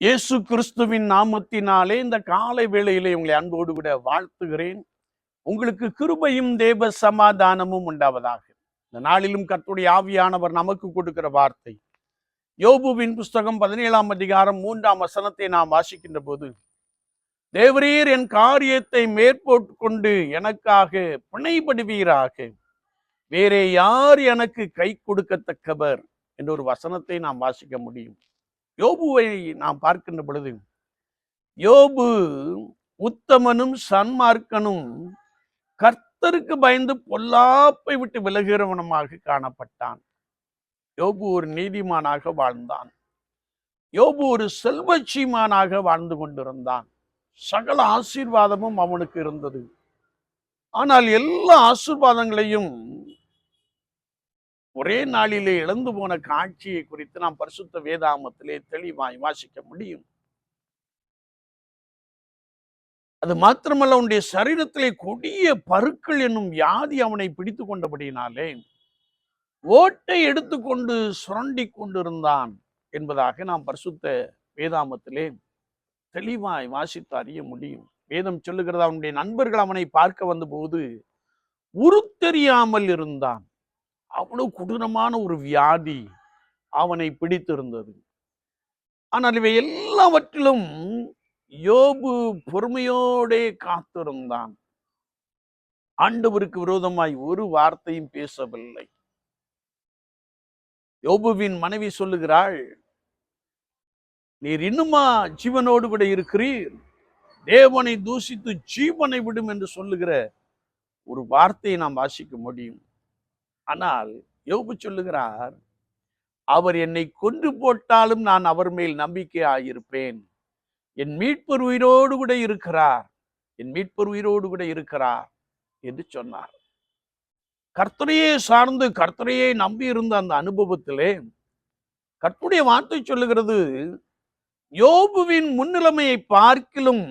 இயேசு கிறிஸ்துவின் நாமத்தினாலே இந்த காலை வேளையிலே உங்களை அன்போடு கூட வாழ்த்துகிறேன். உங்களுக்கு கிருபையும் தேவ சமாதானமும் உண்டாவதாக. இந்த நாளிலும் கத்துடைய ஆவியானவர் நமக்கு கொடுக்கிற வார்த்தை. யோபுவின் புஸ்தகம் பதினேழாம் அதிகாரம் மூன்றாம் வசனத்தை நாம் வாசிக்கின்ற போது தேவரீர் என் காரியத்தை மேற்போட்டு கொண்டு எனக்காக பிணைபடுவீராக வேறே யார் எனக்கு கை கொடுக்கத்தக்கவர்? என்ற ஒரு வசனத்தை நாம் வாசிக்க முடியும். யோபுவை நாம் பார்க்கின்ற பொழுது யோபு உத்தமனும் சன்மார்க்கனும் கர்த்தருக்கு பயந்து பொல்லாப்பை விட்டு விலகிறவனமாக காணப்பட்டான். யோபு ஒரு நீதிமானாக வாழ்ந்தான். யோபு ஒரு செல்வச்சீமானாக வாழ்ந்து கொண்டிருந்தான். சகல ஆசீர்வாதமும் அவனுக்கு இருந்தது. ஆனால் எல்லா ஆசீர்வாதங்களையும் ஒரே நாளிலே இழந்து போன காட்சியை குறித்து நாம் பரிசுத்த வேதாமத்திலே தெளிவாய் வாசிக்க முடியும். அது மாத்திரமல்ல உன்னுடைய சரீரத்திலே கொடிய பருக்கள் என்னும் வியாதி அவனை பிடித்து கொண்டபடியினாலே ஓட்டை எடுத்துக்கொண்டு சுரண்டி கொண்டிருந்தான் என்பதாக நாம் பரிசுத்த வேதாமத்திலே தெளிவாய் வாசித்து அறிய முடியும். வேதம் சொல்லுகிறது அவனுடைய நண்பர்கள் அவனை பார்க்க வந்தபோது உருத்தெரியாமல் இருந்தான். அவ்வளவு கொடூரமான ஒரு வியாதி அவனை பிடித்திருந்தது. ஆனால் இவை எல்லாவற்றிலும் யோபு பொறுமையோடே காத்திருந்தான். ஆண்டவருக்கு விரோதமாய் ஒரு வார்த்தையும் பேசவில்லை. யோபுவின் மனைவி சொல்லுகிறாள் நீர் இன்னுமா ஜீவனோடு கூட இருக்கிறீர்? தேவனை தூசித்து ஜீவனை விடும் என்று சொல்லுகிற ஒரு வார்த்தையை நாம் வாசிக்க முடியும். ஆனால் யோபு சொல்லுகிறார் அவர் என்னை கொன்று போட்டாலும் நான் அவர் மேல் நம்பிக்கையாயிருப்பேன். என் மீட்பர் உயிரோடு கூட இருக்கிறார். என் மீட்பர் உயிரோடு கூட இருக்கிறார் என்று சொன்னார். கர்த்தரையே சார்ந்து கர்த்தரையே நம்பி இருந்த அந்த அனுபவத்திலே கற்புடைய வார்த்தை சொல்லுகிறது யோபுவின் முன்னிலைமையை பார்க்கிலும்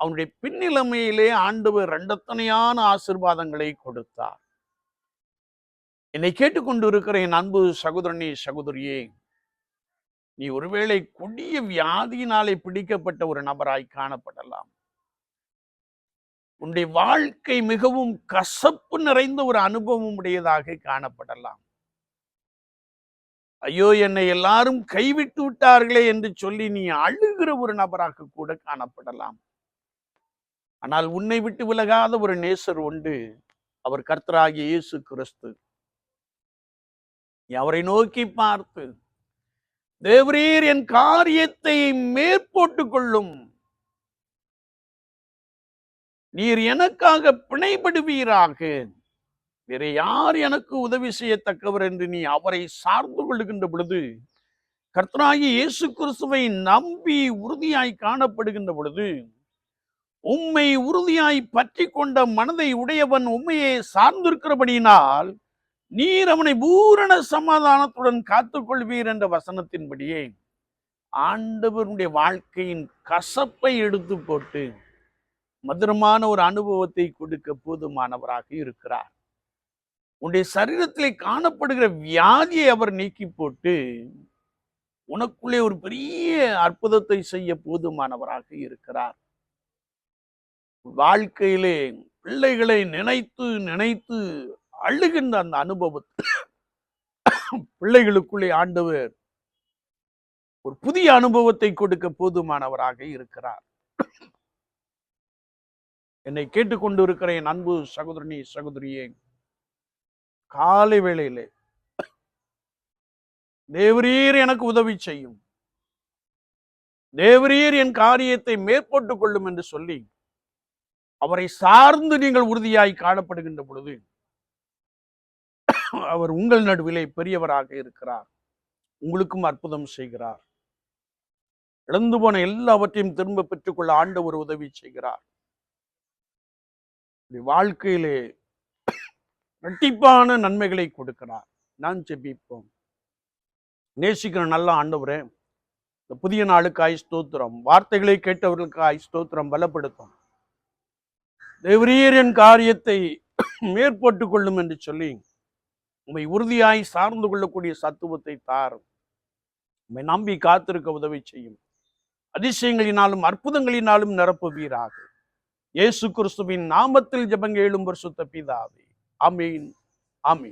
அவனுடைய பின்னிலைமையிலே ஆண்டவர் ரெண்டத்தனையான ஆசிர்வாதங்களை கொடுத்தார். என்னை கேட்டுக்கொண்டிருக்கிற என் அன்பு சகோதரனே சகோதரியே நீ ஒருவேளை கொடிய வியாதியினாலே பிடிக்கப்பட்ட ஒரு நபராய் காணப்படலாம். உன்னுடைய வாழ்க்கை மிகவும் கசப்பு நிறைந்த ஒரு அனுபவம் உடையதாக காணப்படலாம். ஐயோ என்னை எல்லாரும் கைவிட்டு விட்டார்களே என்று சொல்லி நீ அழுகிற ஒரு நபராக கூட காணப்படலாம். ஆனால் உன்னை விட்டு விலகாத ஒரு நேசர் உண்டு. அவர் கர்த்தராகிய இயேசு கிறிஸ்து. அவரை நோக்கி பார்த்து தேவரீர் என் காரியத்தை மேற்போட்டுக் கொள்ளும். நீர் எனக்காக பிணைபடுவீராக. வேற யார் எனக்கு உதவி செய்யத்தக்கவர் என்று நீ அவரை சார்ந்து கொள்ளுகின்ற பொழுது கர்த்தனாகி இயேசு கிறிஸ்துவை நம்பி உறுதியாய் காணப்படுகின்ற பொழுது உம்மை உறுதியாய் பற்றி கொண்ட மனதை உடையவன் உண்மையை சார்ந்திருக்கிறபடியினால் நீர் அவனை பூரண சமாதானத்துடன் காத்துக்கொள்வீர் என்ற வசனத்தின்படியே ஆண்டவருடைய வாழ்க்கையின் கசப்பை எடுத்து போட்டு மதுரமான ஒரு அனுபவத்தை கொடுக்க போதுமானவராக இருக்கிறார். உன்னுடைய சரீரத்திலே காணப்படுகிற வியாதியை அவர் நீக்கி போட்டு உனக்குள்ளே ஒரு பெரிய அற்புதத்தை செய்ய போதுமானவராக இருக்கிறார். வாழ்க்கையிலே பிள்ளைகளை நினைத்து நினைத்து அழுகின்ற அந்த அனுபவத்தை பிள்ளைகளுக்குள்ளே ஆண்டவர் ஒரு புதிய அனுபவத்தை கொடுக்க போதுமானவராக இருக்கிறார். என்னை கேட்டுக்கொண்டு இருக்கிற என் அன்பு சகோதரனி சகோதரியே காலை வேளையிலே தேவரீர் எனக்கு உதவி செய்யும். தேவரீர் என் காரியத்தை மேற்பட்டுக் கொள்ளும் என்று சொல்லி அவரை சார்ந்து நீங்கள் உறுதியாய் காணப்படுகின்ற பொழுது அவர் உங்கள் நடுவிலே பெரியவராக இருக்கிறார். உங்களுக்கும் அற்புதம் செய்கிறார். இழந்து போன எல்லாவற்றையும் திரும்ப பெற்றுக்கொள்ள ஆண்டவர் உதவி செய்கிறார். வாழ்க்கையிலே இரட்டிப்பான நன்மைகளை கொடுக்கிறார். நான் ஜெபிப்போம். நேசிக்கிற நல்ல ஆண்டவரே இந்த புதிய நாளுக்காய் ஸ்தோத்திரம் வார்த்தைகளை கேட்டவர்களுக்காய் ஸ்தோத்திரம் பலப்படுத்தும். தேவரீரின் காரியத்தை மேற்போட்டு கொள்ளும் என்று சொல்லி உம்மை உறுதியாய் சார்ந்து கொள்ளக்கூடிய சத்துவத்தை தாரும். உம்மை நம்பி காத்திருக்க உதவி செய்யும். அதிசயங்களினாலும் அற்புதங்களினாலும் நிரப்புவீராக. இயேசு கிறிஸ்துவின் நாமத்தில் ஜெபங்க எழும்பர் சுத்த பிதாவே. ஆமீன். ஆமீன்.